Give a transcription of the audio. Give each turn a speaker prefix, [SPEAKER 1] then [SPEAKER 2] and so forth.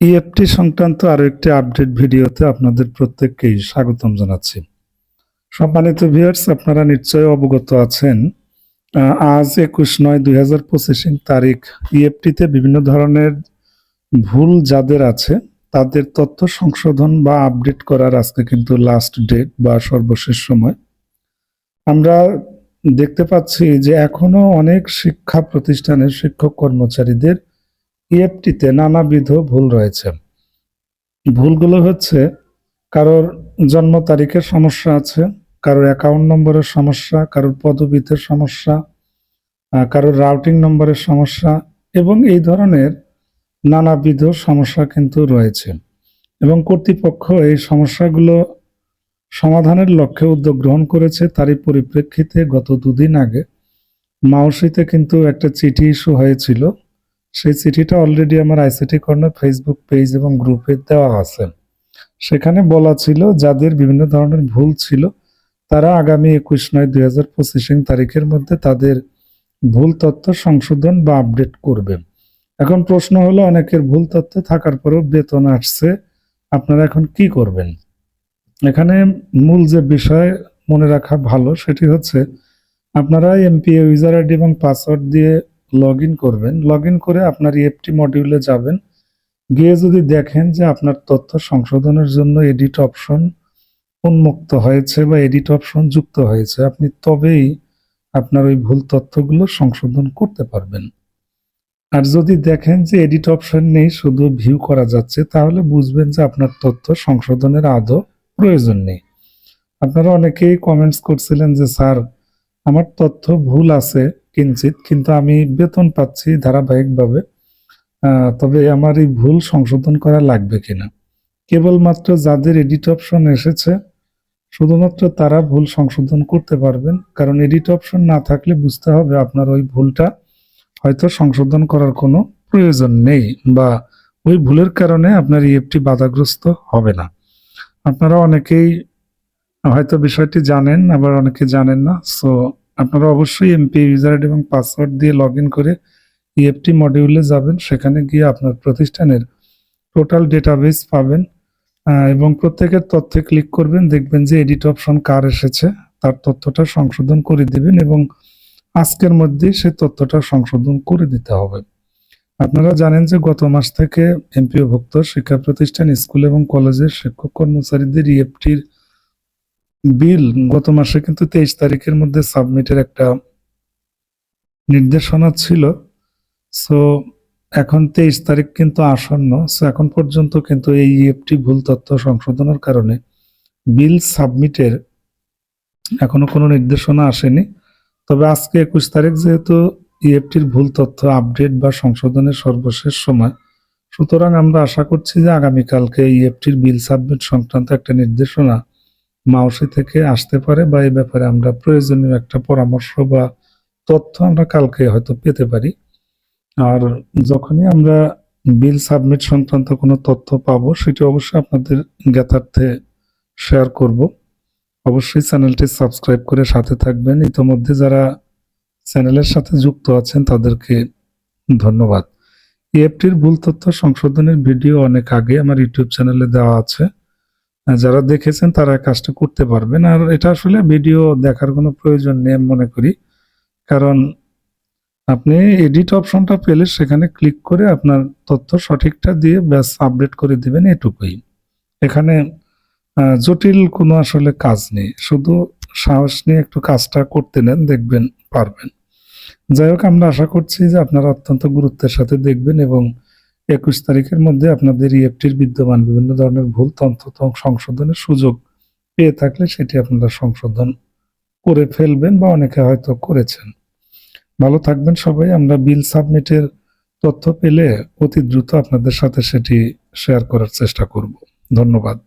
[SPEAKER 1] EFT সংক্রান্ত আরও একটি আপডেট ভিডিওতে আপনাদের প্রত্যেককেই স্বাগতম জানাচ্ছি। সম্মানিত ভিউয়ার্স আপনারা নিশ্চয়ই অবগত আছেন আজ একুশ নয় দুই হাজার পঁচিশ তারিখ ইএফটিতে বিভিন্ন ধরনের ভুল যাদের আছে, তাদের তথ্য সংশোধন বা আপডেট করার আজকে কিন্তু লাস্ট ডেট বা সর্বশেষ সময়। আমরা দেখতে পাচ্ছি যে এখনও অনেক শিক্ষা প্রতিষ্ঠানের শিক্ষক কর্মচারীদের ইএফটিতে নানাবিধ ভুল রয়েছে। ভুলগুলো হচ্ছে, কারোর জন্ম তারিখের সমস্যা আছে, কারোর অ্যাকাউন্ট নম্বরের সমস্যা, কারোর পদবিতে সমস্যা কারোর রাউটিং নম্বরের সমস্যা এবং এই ধরনের নানাবিধ সমস্যা কিন্তু রয়েছে। এবং কর্তৃপক্ষ এই সমস্যাগুলো সমাধানের লক্ষ্যে উদ্যোগ গ্রহণ করেছে। তারই পরিপ্রেক্ষিতে গত দুদিন আগে মাউসিতে কিন্তু একটা চিঠি ইস্যু হয়েছিল। সেই চিঠিটা অলরেডি আমার আইসিটি কর্নার ফেসবুক পেজ এবং গ্রুপে দেওয়া আছে। সেখানে বলা ছিল, যাদের বিভিন্ন ধরনের ভুল ছিল, তারা আগামী একুশ নয় দুই হাজার পঁচিশ তারিখের মধ্যে তাদের ভুল তথ্য সংশোধন বা আপডেট করবে। এখন প্রশ্ন হলো, অনেকের ভুল তথ্য থাকার পরেও বেতন আসছে, আপনারা এখন কি করবেন? এখানে মূল যে বিষয় মনে রাখা ভালো, সেটি হচ্ছে, আপনারা এমপিএ ইউজার আইডি এবং পাসওয়ার্ড দিয়ে লগ ইন করবেন। লগ ইন করে আপনার ইএফটি মডিউলে যাবেন। গিয়ে যদি দেখেন যে আপনার তথ্য সংশোধনের জন্য এডিট অপশন উন্মুক্ত হয়েছে বা এডিট অপশন যুক্ত হয়েছে, আপনি তবেই আপনার ওই ভুল তথ্যগুলো সংশোধন করতে পারবেন। আর যদি দেখেন যে এডিট অপশন নেই, শুধু ভিউ করা যাচ্ছে, তাহলে বুঝবেন যে আপনার তথ্য সংশোধনের আদৌ প্রয়োজন নেই। আপনারা অনেকেই কমেন্টস করছিলেন যে, স্যার আমার তথ্য ভুল আছে কিঞ্চিত, কিন্তু আমি বেতন পাচ্ছি ধারাবাহিকভাবে। তবে আমার এই ভুল সংশোধন করা লাগবে কিনা? কেবলমাত্র যাদের এডিট অপশন এসেছে, শুধুমাত্র তারা ভুল সংশোধন করতে পারবেন। কারণ এডিট অপশন না থাকলে বুঝতে হবে আপনার ওই ভুলটা হয়তো সংশোধন করার কোনো প্রয়োজন নেই বা ওই ভুলের কারণে আপনার ইএফটি বাধাগ্রস্ত হবে না। আপনারা অনেকেই হয়তো বিষয়টি জানেন, আবার অনেকে জানেন না। সো আপনারা অবশ্যই এমপি ইউজার এবং পাসওয়ার্ড দিয়ে লগ করে ইএফটি মডিউলে যাবেন। সেখানে গিয়ে আপনার প্রতিষ্ঠানের টোটাল ডেটাবেস পাবেন এবং প্রত্যেকের তথ্যে ক্লিক করবেন। দেখবেন যে এডিট অপশন কার এসেছে, তার তথ্যটা সংশোধন করে দিবেন এবং আজকের মধ্যেই সেই তথ্যটা সংশোধন করে দিতে হবে। আপনারা জানেন যে গত মাস থেকে এমপিওভুক্ত শিক্ষা প্রতিষ্ঠান, স্কুল এবং কলেজের শিক্ষক কর্মচারীদের ইএফটির বিল গত মাসে কিন্তু তেইশ তারিখের মধ্যে সাবমিটের একটা নির্দেশনা ছিল। সো এখন তেইশ তারিখ কিন্তু আসন্ন। সো এখন পর্যন্ত কিন্তু এই ইএফটি ভুল তথ্য সংশোধনের কারণে বিল সাবমিটের এখনও কোনো নির্দেশনা আসেনি। তবে আজকে একুশ তারিখ যেহেতু ইএফটির ভুল তথ্য আপডেট বা সংশোধনের সর্বশেষ সময়, সুতরাং আমরা আশা করছি যে আগামীকালকে ইএফটির বিল সাবমিট সংক্রান্ত একটা নির্দেশনা মাউসি থেকে আসতে পারে বা এই ব্যাপারে আমরা প্রয়োজনীয় একটা পরামর্শ বা তথ্য আমরা কালকে হয়তো পেতে পারি। আর যখনই আমরা বিল সাবমিট সংক্রান্ত কোনো তথ্য পাবো, সেটি অবশ্যই আপনাদের জ্ঞাতার্থে শেয়ার করব। অবশ্যই চ্যানেলটি সাবস্ক্রাইব করে সাথে থাকবেন। ইতোমধ্যে যারা চ্যানেলের সাথে যুক্ত আছেন, তাদেরকে ধন্যবাদ। ইএফটির ভুল তথ্য সংশোধনের ভিডিও অনেক আগে আমার ইউটিউব চ্যানেলে দেওয়া আছে। যারা দেখেছেন তারা কাজটা করতে পারবেন। আর এটা আসলে ভিডিও দেখার কোনো প্রয়োজন নেই মনে করি। কারণ আপনি এডিট অপশনটা পেলে সেখানে ক্লিক করে আপনার তথ্য সঠিকটা দিয়ে ব্যাস আপডেট করে দিবেন এটুকুই। এখানে জটিল কোনো আসলে কাজ নেই। শুধু সাহস নিয়ে একটু কাজটা করতে নেন, দেখবেন, পারবেন। যাই হোক, আমরা আশা করছি যে আপনারা অত্যন্ত গুরুত্বের সাথে দেখবেন এবং একুশ তারিখের মধ্যে আপনাদের ইএফটির বিদ্যমান বিভিন্ন ধরনের ভুল তথ্য ত- সংশোধনের সুযোগ পেয়ে থাকলে সেটি আপনারা সংশোধন করে ফেলবেন বা অনেকে হয়তো করেছেন। ভালো থাকবেন সবাই। আমরা বিল সাবমিটের তথ্য পেলে অতি দ্রুত আপনাদের সাথে সেটি শেয়ার করার চেষ্টা করব। ধন্যবাদ।